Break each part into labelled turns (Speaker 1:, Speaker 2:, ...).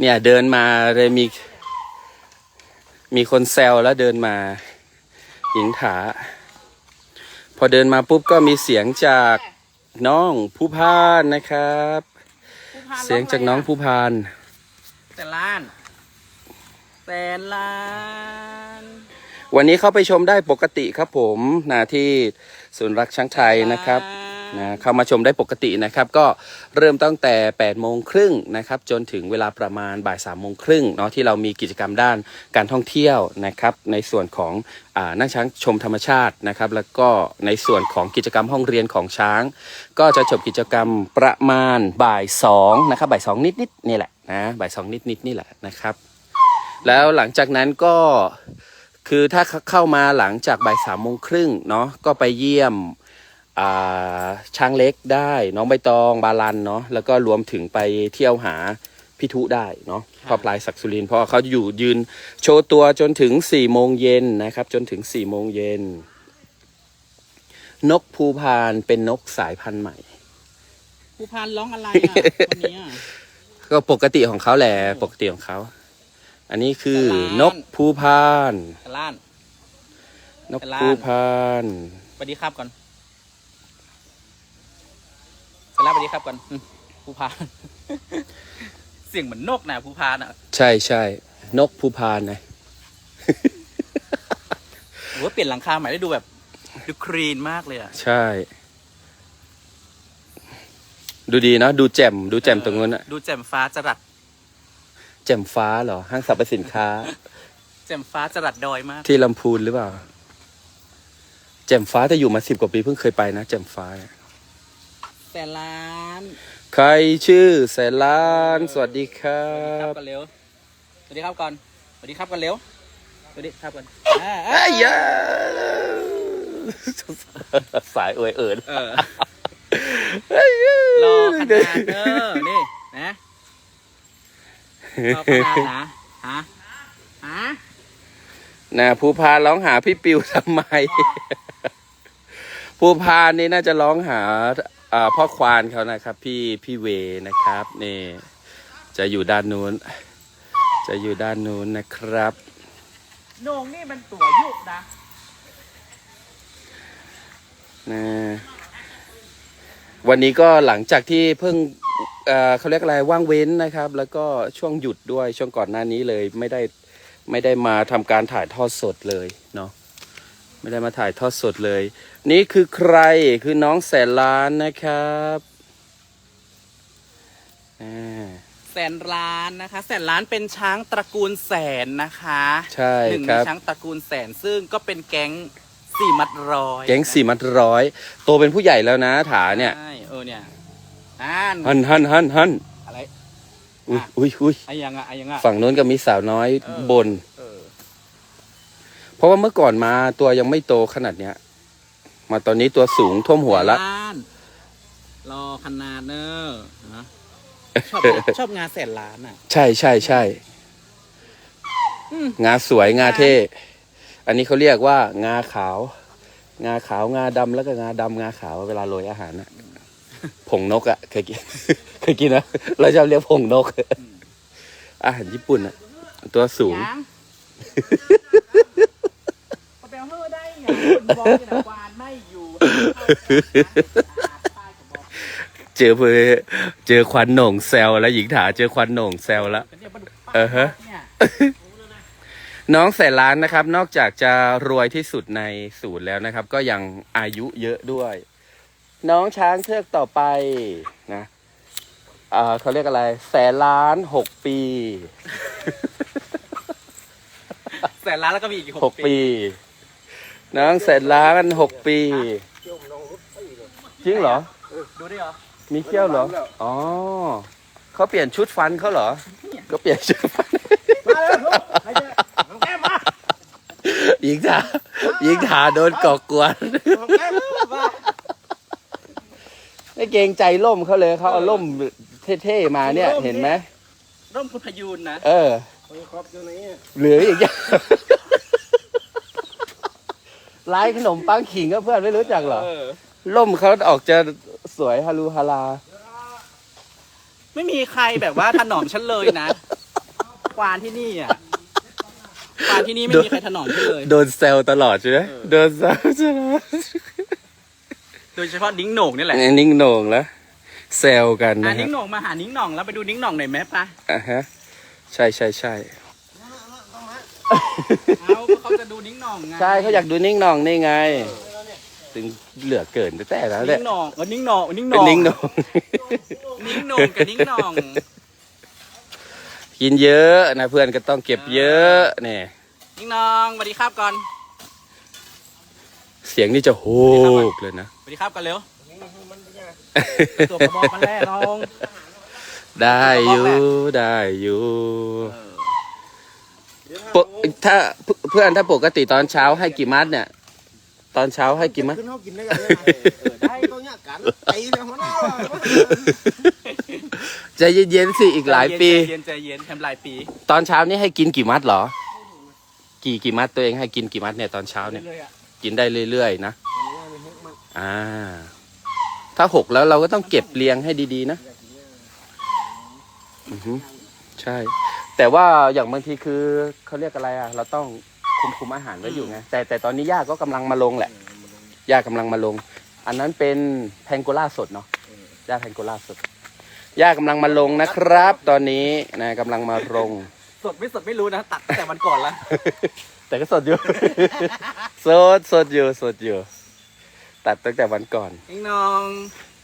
Speaker 1: เนี่ยเดินมาเลยมี มีคนแซวแล้วเดินมา หญิงถา พอเดินมาปุ๊บก็มีเสียงจากน้องผู้พานนะครับ เสียงจากน้องผู้พาน
Speaker 2: แต่ล้านแต่ล้าน
Speaker 1: วันนี้เข้าไปชมได้ปกติครับผมนะที่ศูนย์รักช้างไทยนะครับ นะเข้ามาชมได้ปกตินะครับก็เริ่มตั้งแต่8โมงครึ่งนะครับจนถึงเวลาประมาณบ่าย3โมงครึ่งเนาะที่เรามีกิจกรรมด้านการท่องเที่ยวนะครับในส่วนของอนั่งช้างชมธรรมชาตินะครับแล้วก็ในส่วนของกิจกรรมห้องเรียนของช้าง ก็จะจบกิจกรรมประมาณบ่าย2นะครับบ่าย2นิดๆนี่แหละนะบ่าย2นิดๆนี่แหละนะครับ แล้วหลังจากนั้นก็คือถ้าเข้ามาหลังจากบ่ายสามโมงครึ่งเนาะก็ไปเยี่ยม ช้างเล็กได้ น้องใบตองบาลันเนาะแล้วก็รวมถึงไปเที่ยวหาพิทุได้เนาะพ่อพลายศักดิ์สุรินทร์เพราะเขาอยู่ยืนโชว์ตัวจนถึงสี่โมงเย็นนะครับ จนถึงสี่โมงเย็นนกภูพานเป็นนกสายพันธุ์ใหม่
Speaker 2: ผู้พันร้องอะไรอะวันนี้อะ
Speaker 1: ก็ปกติของเขาแหละปกติของเขา อันนี้คือ
Speaker 2: สลาน
Speaker 1: นกภูพาน
Speaker 2: แต่ล้าน
Speaker 1: นก
Speaker 2: สลาน
Speaker 1: ภูพาน
Speaker 2: สวัสดีครับก่อน แต่ล้านสวัสดีครับก่อนอืมผู้พาน เสียงเหมือนนกนะผู้พานอะ
Speaker 1: ใช่ใช่นกภูพานนะ
Speaker 2: โอ้โหเปลี่ยนหลังคาใหม่ได้ดูแบบ ดูคลีนมากเลยอะ
Speaker 1: ใช่ ดูดีเนาะดูแจ่มดูแจ่มตรงนู้นอะ
Speaker 2: ดูแจ่มฟ้าจรัด
Speaker 1: แจ่มฟ้าเหรอ ห้างสรรพสินค้า
Speaker 2: แจ่มฟ้าจรัดดอยมาก
Speaker 1: ที่ลำพูนหรือเปล่า แจ่มฟ้าแต่อยู่มาสิบกว่าปีเพิ่งเคยไปนะแจ่มฟ้าเนี่ย
Speaker 2: แต่ล้าน
Speaker 1: ใครชื่อแสนล้าน สวัสดีครั
Speaker 2: ครับ
Speaker 1: บ
Speaker 2: กันเร็วสวัสดีครับก่อนสวัสดีครับกันเร็วสวัสดีครับก่อนอ่า
Speaker 1: ไอ้ยาสายเอ่ยเอิญ
Speaker 2: เออรอขนาดเด้อนี่นะรอขนาดนะฮะฮะ
Speaker 1: นะภูพานร้องหาพี่ปิวทำไมภูพานนี่น่าจะร้องหาอ่า พ่อควานเขานะครับ พี่พี่เวนะครับนี่จะอยู่ด้านนู้น จะอยู่ด้านนู้นนะครับ
Speaker 2: โหนงนี่มันตัวยุกนะ
Speaker 1: นะวันนี้ก็หลังจากที่เพิ่งเอ่อเขาเรียกอะไรว่างเว้นนะครับ แล้วก็ช่วงหยุดด้วยช่วงก่อนหน้านี้เลยไม่ได้ไม่ได้มาทำการถ่ายทอดสดเลยเนาะ ไม่ได้มาถ่ายทอดสดเลย นี่คือใครคือน้องแสนล้านนะครับอ่า
Speaker 2: แสนล้านนะคะ แสนล้านเป็นช้างตระกูลแสนนะคะ
Speaker 1: ใช่
Speaker 2: หนึ่ง
Speaker 1: ค
Speaker 2: ใน
Speaker 1: รับ
Speaker 2: ช้างตระกูลแสนซึ่งก็เป็นแก๊งสี่มัดร้อย
Speaker 1: แก๊งสี่มัดร้อยโตเป็นผู้ใหญ่แล้วนะถาเนี่ย
Speaker 2: ใช่เออเนี่ยอ่าน
Speaker 1: ฮันฮันฮันฮัน
Speaker 2: อะไร
Speaker 1: อุ้ยอุ้ยอุ้ย
Speaker 2: ไอ้ยังอะไอ้ยังอะ
Speaker 1: ฝั่งโน้นก็มีสาวน้อย
Speaker 2: เออ
Speaker 1: บน
Speaker 2: เออ
Speaker 1: เพราะว่าเมื่อก่อนมาตัวยังไม่โตขนาดเนี้ย มาตอนนี้ตัวสูงท่วมหัวละ
Speaker 2: แสนล้านรอขนาดเนอะฮะชอบชอบงานแสนล้านอะ
Speaker 1: ใช่ใช่ใช่
Speaker 2: อืม
Speaker 1: งาสวยงาเท่ อันนี้เขาเรียกว่า งาขาว งาขาวงาดำแล้วก็งาดำงาขาวเวลาโรยอาหารน่ะผงนกอะ่ะเคยกินเคยกินนะเราจะเรียกผงนก อาหารญี่ปุ่นอะตัวสูง
Speaker 2: นบอกอยู่นะวานไม่อยู่เข้าไปนะ
Speaker 1: เจอเพอเจอควันโหน่งแซวแล้วหญิงถาเจอควันโหน่งแซวแล้ว
Speaker 2: เป็นเนี่ยปลาดุกปลา
Speaker 1: เออฮะ
Speaker 2: เนี่ย
Speaker 1: น้องแสนล้านนะครับ นอกจากจะรวยที่สุดในศูนย์แล้วนะครับ ก็ยังอายุเยอะด้วย น้องช้างเทือกต่อไปนะอ่าเขาเรียกอะไร แสนล้านหกปี
Speaker 2: แสนล้านแล้วก็มีอีก
Speaker 1: ห
Speaker 2: ห
Speaker 1: ก
Speaker 2: ก
Speaker 1: ปี
Speaker 2: ปี
Speaker 1: น้องแสนล้านหกปี จริงเหรอ
Speaker 2: ดูดิเหรอ
Speaker 1: มีเขี้ยวเหรอ อ๋อ เขาเปลี่ยนชุดฟันเขาเหรอ ก็เปลี่ยนชุดฟัน
Speaker 3: มาแล้วลูกใครจะน้องแก้มมา
Speaker 1: หญิงถาหญิงถาโดนก่อกวน
Speaker 3: น้องแก้มมา
Speaker 1: ไม่เกรงใจล่มเขาเลยเขาเอาล่มเท่ๆมาเนี่ย เห็นไหม
Speaker 2: ร่มคุณพยูนนะ
Speaker 1: เออ
Speaker 3: โอ้ยครอบอยู่ไหนอะ
Speaker 1: เหลืออีกอย่าง ร้านขนมปังขิงก็เพื่อนไม่รู้จักเหรอ
Speaker 2: เออ
Speaker 1: ล่มเขาออกจะสวยฮารูฮารา
Speaker 2: ไม่มีใครแบบว่าถนอมฉันเลยนะควานที่นี่อะควานที่นี่ไม่มีใครถนอมฉันเลย
Speaker 1: โดนแซวตลอดใช่ไหม
Speaker 2: เออ
Speaker 1: โดนแซวตลอด
Speaker 2: โดยเฉพาะนิ้งโหน่งนี่แหละ
Speaker 1: นิ่งโหน่งแล้วแซวกัน
Speaker 2: อะ
Speaker 1: นะ
Speaker 2: นิ้
Speaker 1: ฮะ
Speaker 2: งโหน่งมาหานิ้งหน่องแล้วไปดูนิ้งหน่องหน่อยไหมปะ
Speaker 1: อะฮะ ใช่ใช่ใช่
Speaker 2: เอาก็เขาจะดูนิ้งหน่องไง
Speaker 1: ใช่เขาอยากดูนิ่งหน่องนี่ไง ถึงเหลือเกินแต่แต่แล้วแห
Speaker 2: นิ้
Speaker 1: ละ
Speaker 2: งหน่องเออนิ้งหน่องนิ้งห
Speaker 1: เป็น
Speaker 2: น่อง
Speaker 1: นิ่งหน่อง
Speaker 2: นิ้งโหน่งกับนิ้งหน่อง
Speaker 1: กินเยอะนะเพื่อนก็ต้องเก็บเยอะเนี่ย
Speaker 2: นิ้งหน่องสวัสดีครับก่อน
Speaker 1: เสียงนี่จะโฮกเลยนะ
Speaker 2: สวัสดีครับกันเร็วตัวกระบอกกันแรกน้อง
Speaker 1: ได้อยู่ได้อยู่
Speaker 2: เออ
Speaker 1: ปกถ้าเพื่อนถ้าปกติตอนเช้าให้กี่มัดเนี่ย ตอนเช้าให้กี่มัด
Speaker 3: ขึ้นเขากินได้กันเลยเออได้ตัวเนี้ยกันไอ้เนี่ยหัวหน้า
Speaker 1: ใจเย็นๆสิอีกหลายปี
Speaker 2: ใจเย็นใจเย็นแถมหลายปี
Speaker 1: ตอนเช้านี่ให้กินกี่มัดเหรอ กี่กี่มัดตัวเองให้กินกี่มัดเนี่ยตอนเช้าเนี่ย
Speaker 2: เรื่อยๆอะ
Speaker 1: กินได้เรื่อยๆนะ อ่า ถ้าหกแล้วเราก็ต้องเก็บเรียงให้ดีๆนะอือฮึ ใช่ แต่ว่าอย่างบางทีคือเขาเรียกอะไรอะ เราต้องคุมคุมอาหารไว้อยู่ไงแต่แต่ตอนนี้ย่าก็กำลังมาลงแหละย่ากำลังมาลง อันนั้นเป็นแพงโกล่าสดเนาะย่าแพงโกล่าสดย่ากำลังมาลงนะครับ ตอนนี้นะกำลังมาลง
Speaker 2: สดไม่สดไม่รู้นะ ตัดตั้งแต่วันก่อนละ
Speaker 1: แต่ก็สดอยู่ สดสดอยู่สดอยู่ ตัดตั้งแต่วันก่อน
Speaker 2: นิ้งหน่อง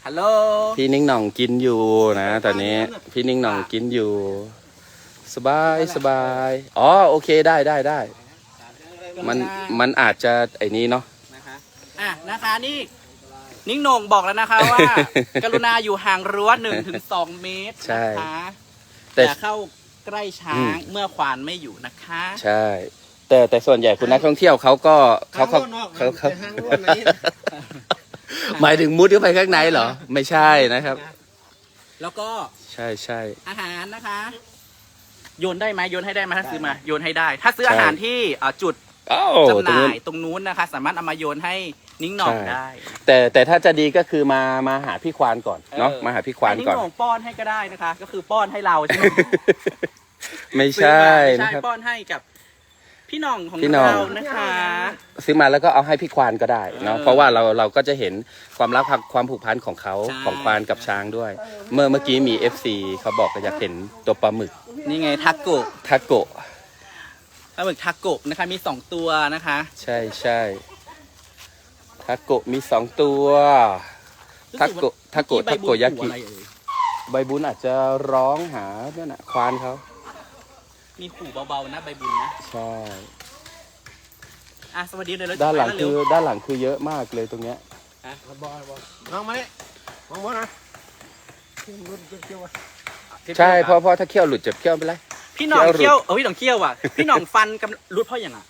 Speaker 2: ฮัลโหล
Speaker 1: พี่นิ่งหน่องกินอยู่นะ ตอนนี้พี่นิ่งหน่องกินอยู่ สบายสบายอ๋อโอเคได้ได้ได้ มันมันอาจจะไอ้นี้เนาะ
Speaker 2: นะคะอะนะคะนี่นิ้งโหน่งบอกแล้วนะคะว่า กรุณาอยู่ห่างรั้วหนึ่งถึงสองเมตร
Speaker 1: ใช่
Speaker 2: นะคะ
Speaker 1: แต่
Speaker 2: อย่าเข้าใกล้ช้างเมื่อควานไม่อยู่นะคะ
Speaker 1: ใช่ แต่แต่ส่วนใหญ่คุณนักท่องเที่ยวเขาก็เขาเขาเขาเขา
Speaker 3: ทางรั้วไหน
Speaker 1: หมายถึงมุดเข้าไปข้างในเหรอ ไม่ใช่นะครับ
Speaker 2: แล้วก็
Speaker 1: ใช่ใช่
Speaker 2: อาหารนะคะ โยนได้ไหมโยนให้ได้ไหมถ้าซื้อมาโยนให้ได้ ถ้าซื้อ
Speaker 1: ใช่
Speaker 2: อาหารที่อ่าจุด
Speaker 1: อ้าว
Speaker 2: จำห
Speaker 1: ตรง
Speaker 2: น่า
Speaker 1: นู้น
Speaker 2: ยตรงนู้นนะคะ สามารถเอามาโยนให้นิ้งหน่อง
Speaker 1: ใช่
Speaker 2: ได้
Speaker 1: แต่แต่ถ้าจะดีก็คือมามาหาพี่ควานก่อนเนาะ
Speaker 2: ออ
Speaker 1: มาหาพี่ควานก่อน
Speaker 2: ให้นิ้งหน่องป้อนให้ก็ได้นะคะ ก็คือป้อนให้เราใช่ไหม
Speaker 1: ไม่
Speaker 2: ซื้อ
Speaker 1: ใช่
Speaker 2: มาไม่
Speaker 1: นะ
Speaker 2: ใช่
Speaker 1: ครับ
Speaker 2: ป้อนให้กับพี่หน่องของ
Speaker 1: พี่หน่อง
Speaker 2: เรานะคะ
Speaker 1: ซื้อมาแล้วก็เอาให้พี่ควานก็ได้เนาะ
Speaker 2: เออ
Speaker 1: เพราะว่าเราเราก็จะเห็นความรักความผูกพันของเขา
Speaker 2: ใช่
Speaker 1: ของควานกับช้างด้วย เมื่อเมื่อกี้มี FC เขาบอกก็อยากเห็นตัวปลาหมึก
Speaker 2: นี่ไงทาโกะ
Speaker 1: ทาโกะ
Speaker 2: ปลาหมึกทาโกะนะคะ มีสองตัวนะคะ
Speaker 1: ใช่ใช่ทาโกะมีสองตัวทาโกะทาโกะ
Speaker 2: เมื่อ
Speaker 1: ทาโกะยากิ
Speaker 2: ใบบุญขู่อะไรเอ่ย
Speaker 1: ใบบุญอาจจะร้องหาเนี่ยนะควานเขา
Speaker 2: มีขู่เบาๆนะใบบุญนะ
Speaker 1: ใช่
Speaker 2: อะสวัสดีเลย
Speaker 1: ด้านหลัง
Speaker 2: ไป
Speaker 1: คือ
Speaker 2: แว
Speaker 1: ด้านหลังคือเยอะมากเลยตรงเนี้ย
Speaker 3: บอยบอยน้องมาเนี่ยมองบนนะ เกี่ยว
Speaker 1: ใช่เพราะเพราะถ้าเขี้ยวหลุดจะเขี้ยวไปเลย
Speaker 2: พี่หน่อง
Speaker 1: เขี้
Speaker 2: เขี้
Speaker 1: ย
Speaker 2: ยววเออพี่หน่องเขี้ยวอะ พี่หน่องฟันกับรุดเพราะอย่างอะ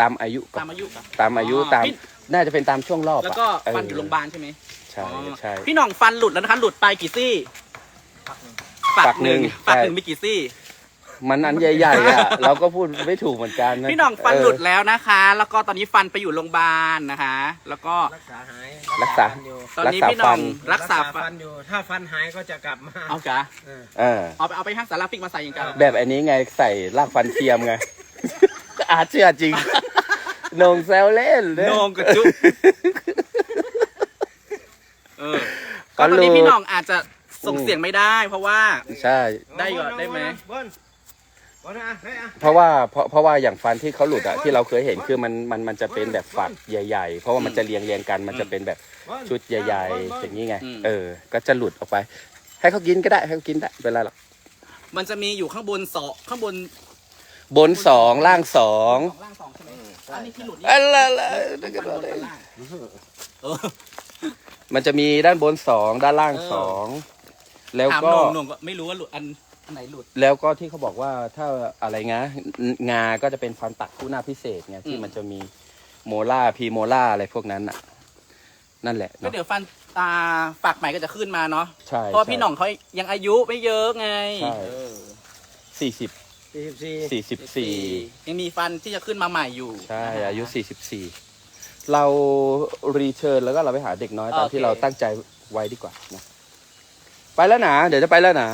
Speaker 1: ตามอายุก่อ
Speaker 2: ตานมอายุปะ
Speaker 1: ตามอายุ
Speaker 2: อ๋อ
Speaker 1: ตาม
Speaker 2: พี่
Speaker 1: น่าจะเป็นตามช่วงรอบ
Speaker 2: แล้ว
Speaker 1: อะ
Speaker 2: ก็
Speaker 1: เฟั
Speaker 2: นอยู่โรงพยาบาลใช่ไหม
Speaker 1: ใช่
Speaker 2: อ๋อ
Speaker 1: ใช่
Speaker 2: พี่หน่องฟันหลุดแล้วนะคะหลุดไปกี่ซี่ฝักหนึ่ง
Speaker 1: ฝั
Speaker 2: ฝั
Speaker 1: ก
Speaker 2: ก
Speaker 1: ห
Speaker 2: ห
Speaker 1: นึ่
Speaker 2: นึ่
Speaker 1: ง
Speaker 2: งมีกี่ซี่
Speaker 1: มันอันใหญ่ๆอะ เราก็พูดไม่ถูกเหมือนกันนะ
Speaker 2: พี่หน่องฟัน
Speaker 1: เห
Speaker 2: ลุดแล้วนะคะ แล้วก็ตอนนี้ฟันไปอยู่โรงพยาบาลนะคะ แล้วก็
Speaker 3: รักษาหาย
Speaker 1: รักษา
Speaker 3: อยู่
Speaker 2: ตอนนี้พี่หน่องรักษาฟั
Speaker 3: ฟั
Speaker 2: น
Speaker 3: นอยู่ ถ้าฟันหายก็จะกลับมา
Speaker 2: เอากะ
Speaker 3: เออ
Speaker 1: เออ
Speaker 2: เอาไปเอาไปห้างสารฟิกมาใส่ยังกัน
Speaker 1: แบบอันนี้ไงใส่รากฟันเทียมไง อาจเชื่อจริงนงแซวเล่นเลย
Speaker 2: โหนงกับจุ๊บเออก็ตอนนี้พี่หน่องอาจจะส่งเสียงไม่ได้ เพราะว่า
Speaker 1: ใช่
Speaker 2: ได้ก่อนได้ไหม
Speaker 3: บนบนนะได้อะ
Speaker 1: เพราะว่าเพราะเพราะว่าอย่างฟันที่เขาหลุดอะที่เราเคยเห็นคือมันมันมันจะเป็นแบบฝักใหญ่ ๆ เพราะว่ามันจะเรียงเรียงกันมันจะเป็นแบบ
Speaker 3: บน
Speaker 1: ชุดใหญ่
Speaker 3: บนบ
Speaker 1: ๆ
Speaker 3: น
Speaker 1: อย่างนี้ไง
Speaker 2: อืม
Speaker 1: เออ ก็จะหลุดออกไป ให้เขากินก็ได้ให้เขากินได้ไม่เป็นไรหรอก
Speaker 2: มันจะมีอยู่ข้างบนสองข้างบน
Speaker 1: บนสองล่างสอง
Speaker 2: สองล่างสองใช่ไหมอันนี้ที่หลุดนี่
Speaker 1: อะไรละ
Speaker 2: ฟันบนฟันล่างเออ
Speaker 1: มันจะมีด้านบนสองด้านล่าง
Speaker 2: เออ
Speaker 1: สองแล้ว
Speaker 2: ถาม
Speaker 1: ก็
Speaker 2: หน่งหน่งก็ไม่รู้ว่าหลุดอัน อันไหนหลุด
Speaker 1: แล้วก็ที่เขาบอกว่าถ้าอะไรงะงาก็จะเป็นฟันตัดคู่หน้าพิเศษไงที่
Speaker 2: อืม
Speaker 1: มันจะมีโมล่าพีโมล่าอะไรพวกนั้นอะ นั่นแหละ
Speaker 2: ก็
Speaker 1: เนาะ
Speaker 2: เดี๋ยวฟันตาปากใหม่ก็จะขึ้นมาเนาะ
Speaker 1: ใช่
Speaker 2: เพราะว่า
Speaker 1: ใช่
Speaker 2: พี่หน่องเขายังอายุไม่เยอะไง
Speaker 1: ใช่
Speaker 2: เออ
Speaker 1: สี่สิบ
Speaker 3: สี่สิบสี่
Speaker 1: สี่สิบสี่
Speaker 2: ยังมีฟันที่จะขึ้นมาใหม่อยู่
Speaker 1: ใช่
Speaker 2: นะคะ
Speaker 1: อายุสี่สิบสี่เรารีเชิญแล้วก็เราไปหาเด็กน้อยตาม
Speaker 2: โอเค
Speaker 1: ที่เราตั้งใจไว้ดีกว่านะไปแล้วนะเดี๋ยวจะไปแล้วนะ